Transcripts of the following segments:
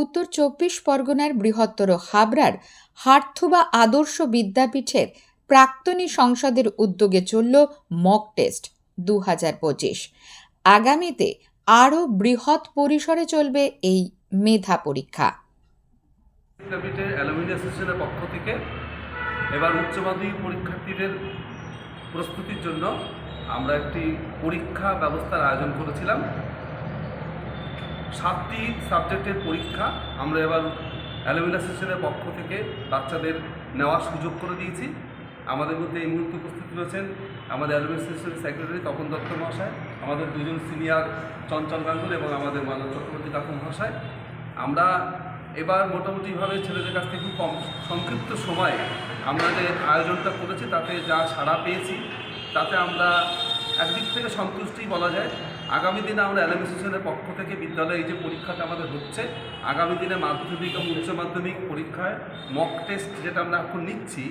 উত্তর চব্বিশ পরগনার বৃহত্তর হাবড়ার হার্থুবা আদর্শ বিদ্যাপীঠের প্রাক্তনী সংসদের উদ্যোগে চলল মক টেস্ট দু হাজার পঁচিশ। আগামীতে আরও বৃহৎ পরিসরে চলবে এই মেধা পরীক্ষা। বিদ্যাপীঠের অ্যালুমিনি অ্যাসোসিয়েশনের পক্ষ থেকে এবার উচ্চ মাধ্যমিক পরীক্ষার্থীদের প্রস্তুতির জন্য আমরা একটি পরীক্ষা ব্যবস্থার আয়োজন করেছিলাম। সাতটি সাবজেক্টের পরীক্ষা আমরা এবার অ্যালুমিনি অ্যাসোসিয়েশনের পক্ষ থেকে বাচ্চাদের নেওয়ার সুযোগ করে দিয়েছি। আমাদের মধ্যে এই মুহূর্তে উপস্থিত রয়েছেন আমাদের অ্যালুমিনি অ্যাসোসিয়েশনের সেক্রেটারি তপন দত্ত মহাশয়, আমাদের দুজন সিনিয়র চঞ্চল গাঙ্গুল এবং আমাদের মানব চক্রবর্তী কাকু মহাশয়। আমরা এবার মোটামুটিভাবে ছেলেদের কাছ থেকে খুব কম সংক্ষিপ্ত সময়ে আমরা যে আয়োজনটা করেছি, তাতে যা সাড়া পেয়েছি, তাতে আমরা একদিক থেকে সন্তুষ্টি বলা যায়। আগামী দিনে আমরা অ্যালামিসেশনের পক্ষ থেকে বিদ্যালয়ে এই যে পরীক্ষাটা আমাদের হচ্ছে, আগামী দিনে মাধ্যমিক এবং উচ্চ মাধ্যমিক পরীক্ষায় মক টেস্ট যেটা আমরা এখন নিচ্ছি,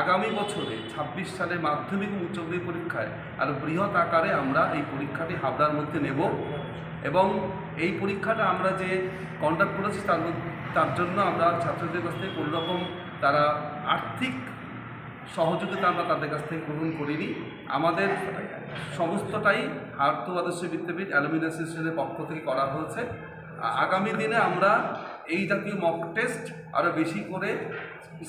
আগামী বছরে ছাব্বিশ সালের মাধ্যমিক ও উচ্চ মাধ্যমিক পরীক্ষায় আর বৃহৎ আকারে আমরা এই পরীক্ষাটি হাবড়ার মধ্যে নেব। এবং এই পরীক্ষাটা আমরা যে কন্ডাক্ট করেছি তার তার জন্য আমরা ছাত্রদের কাছ থেকে কোনোরকম তারা আর্থিক সহযোগিতা আমরা তাদের কাছ থেকে গ্রহণ করিনি। আমাদের সমস্তটাই আর্থ আদর্শ বিদ্যাপীঠ অ্যালুমিনি পক্ষ থেকে করা হয়েছে। আগামী দিনে আমরা এই জাতীয় মক টেস্ট আরও বেশি করে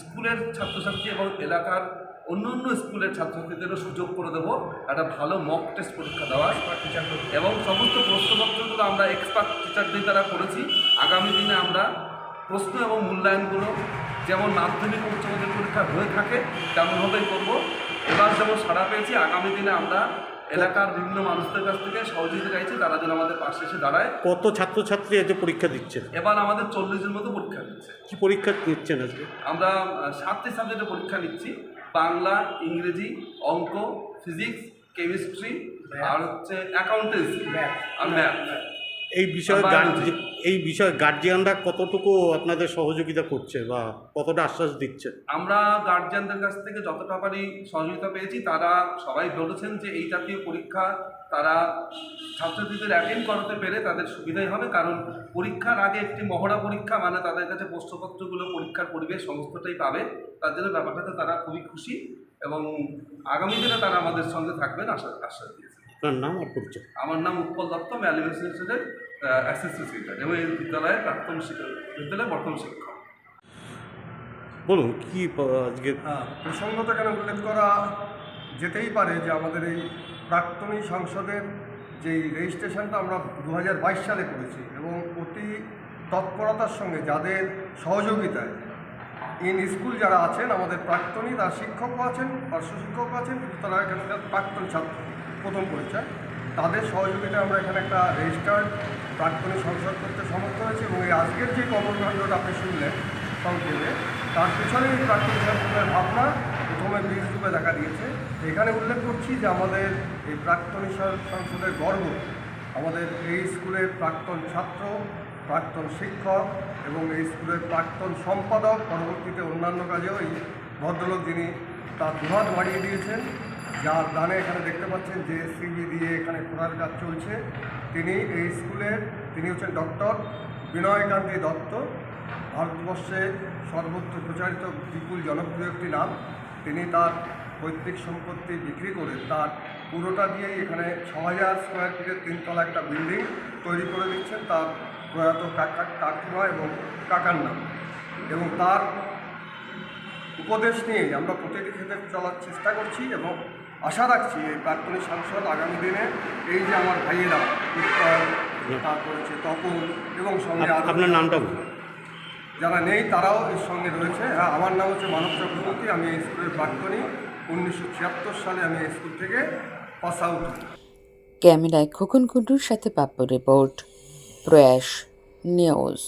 স্কুলের ছাত্রছাত্রী এবং এলাকার অন্য অন্য স্কুলের ছাত্রছাত্রীদেরও সুযোগ করে দেবো। একটা ভালো মক টেস্ট পরীক্ষা দেওয়ার। এবং সমস্ত প্রশ্নপত্রগুলো আমরা এক্সপার্ট টিচারদের দ্বারা করেছি। আগামী দিনে আমরা প্রশ্ন এবং মূল্যায়নগুলো যেমন মাধ্যমিক উচ্চ মাধ্যমিক পরীক্ষা হয়ে থাকে তেমনভাবেই করব। এবার যেমন সাড়া পেয়েছি আগামী দিনে আমরা এলাকার বিভিন্ন মানুষদের কাছ থেকে সহযোগিতা চাইছি তারা যেন আমাদের পাশে এসে দাঁড়ায়। কত ছাত্রছাত্রী আজকে পরীক্ষা দিচ্ছেন? এবার আমাদের চল্লিশের মতো পরীক্ষা দিচ্ছে। কি পরীক্ষা নিচ্ছেন আজকে? আমরা সাতটি সাবজেক্টে পরীক্ষা নিচ্ছি বাংলা ইংরেজি অঙ্ক ফিজিক্স কেমিস্ট্রি আর হচ্ছে অ্যাকাউন্টেন্সি আর ম্যাথ। এই বিষয়ে। এই বিষয়ে গার্জিয়ানরা কতটুকু আপনাদের সহযোগিতা করছে বা কতটা আশ্বাস দিচ্ছে? আমরা গার্জিয়ানদের কাছ থেকে যতটা পারি সহযোগিতা পেয়েছি। তারা সবাই বলেছেন যে এই জাতীয় পরীক্ষা? তারা ছাত্রছাত্রীদের অ্যাটেন্ড করাতে পেরে তাদের সুবিধাই হবে কারণ পরীক্ষার আগে একটি মহড়া পরীক্ষা মানে তাদের কাছে প্রশ্নপত্রগুলো পরীক্ষার পরিবেশ সমস্তটাই পাবে। তার জন্য ব্যাপারটাতে তারা খুবই খুশি এবং আগামী দিনে তারা আমাদের সঙ্গে থাকবেন আশা আশ্বাস দিয়েছে আপনার নাম আর পরিচয়? আমার নাম উৎপল দত্ত আমি অ্যালিভেশনের অ্যাসিস্ট্যান্ট সেক্রেটারি এবং এই বিদ্যালয়ের প্রাক্তন শিক্ষক বিদ্যালয়ের বর্তমান শিক্ষক। বলুন কি আজকে প্রসঙ্গত এখানে উল্লেখ করা যেতেই পারে যে আমাদের এই প্রাক্তনী সংসদের যেই রেজিস্ট্রেশনটা আমরা দু হাজার বাইশ সালে করেছি এবং অতি তৎপরতার সঙ্গে যাদের সহযোগিতায় ইন স্কুল যারা আছেন আমাদের প্রাক্তনী তার শিক্ষকও আছেন পার্শ্ব শিক্ষকও আছেন কিন্তু তারা এখানকার প্রাক্তন ছাত্র প্রথম পরিচয়। তাদের সহযোগিতায় আমরা এখানে একটা রেজিস্টার্ড প্রাক্তনী সংসদ করতে সমর্থ হয়েছি এবং এই আজকের যে কর্মকাণ্ডটা আপনি শুনলেন সংক্ষেপে, তার পিছনে এই প্রাক্তনী সংসদের ভাবনা প্রথমে বীজ রূপে দেখা দিয়েছে। এখানে উল্লেখ করছি যে আমাদের এই প্রাক্তনী সংসদের গর্ব, আমাদের এই স্কুলের প্রাক্তন ছাত্র, প্রাক্তন শিক্ষক এবং এই স্কুলের প্রাক্তন সম্পাদক, পরবর্তীতে অন্যান্য কাজেও এই ভদ্রলোক যিনি তার দুহাত বাড়িয়ে দিয়েছেন। যার দানে এখানে দেখতে পাচ্ছেন যে সিবি দিয়ে এখানে খোঁড়ার কাজ চলছে। তিনি এই স্কুলের, তিনি হচ্ছেন ডক্টর বিনয়কান্তি দত্ত। ভারতবর্ষে সর্বত্র প্রচারিত বিপুল জনপ্রিয় একটি নাম। তিনি তার পৈতৃক সম্পত্তি বিক্রি করে তার পুরোটা দিয়েই এখানে ছ হাজার স্কোয়ার ফিটের তিনতলা একটা বিল্ডিং তৈরি করে দিচ্ছেন তার প্রয়াত কাকা, কাকিমা এবং কাকার নাম। এবং তার উপদেশ নিয়েই আমরা প্রতিটি ক্ষেত্রে চলার চেষ্টা করছি এবং আশা রাখছি এই প্রাক্তনী সাংসদ আগামী দিনে এই যে আমার ভাইয়েরা উত্তর তারপর হচ্ছে তপন এবং সঙ্গে আপনার নামটা বলুন। যারা নেই তারাও এর সঙ্গে রয়েছে। হ্যাঁ আমার নাম হচ্ছে মানব চক্রবর্তী। আমি এই স্কুলের প্রাক্তনী। উনিশশো ছিয়াত্তর সালে আমি এই স্কুল থেকে পাস আউট ক্যামেরায় খোকন কুণ্ডুর সাথে পাপ্পু রিপোর্ট প্রয়াস নিউজ।